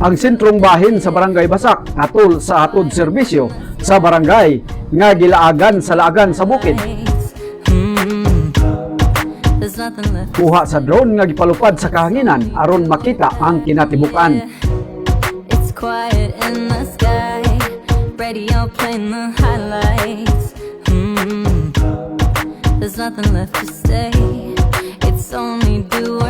ang sentrong bahin sa Barangay Basak atol sa atod serbisyo sa barangay nga gilaagan sa laagan sa bukid. Kuha sa drone nga gipalupad sa kahanginan aron makita ang kinatibukan. It's quiet in the sky. Radio playing the highlights. Hmm. There's nothing left to say. It's only do or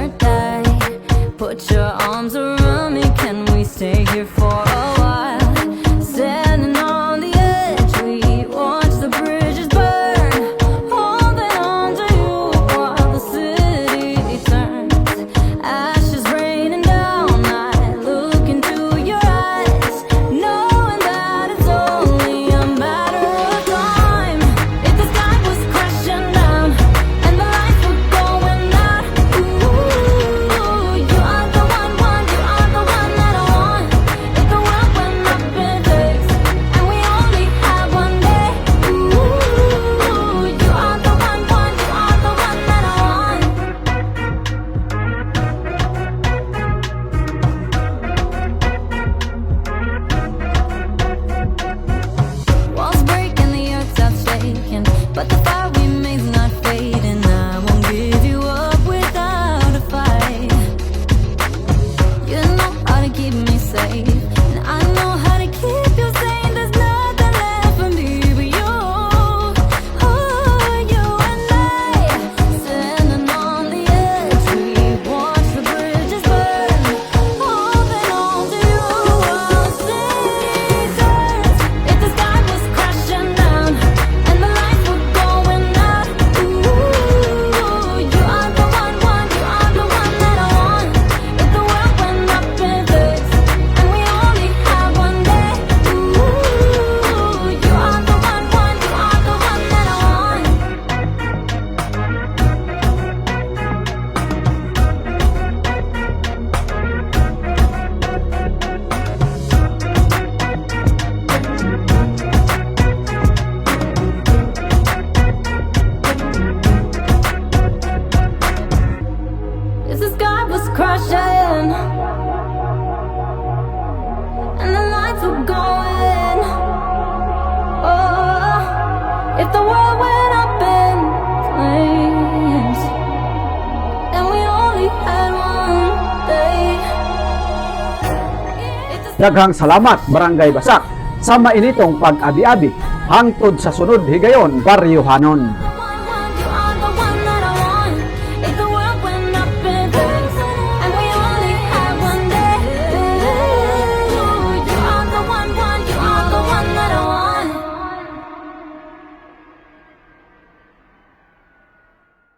Daghang salamat Barangay Basak sa mainitong pag-abi-abi. Hangtod sa sunod higayon, Baryo Hanon.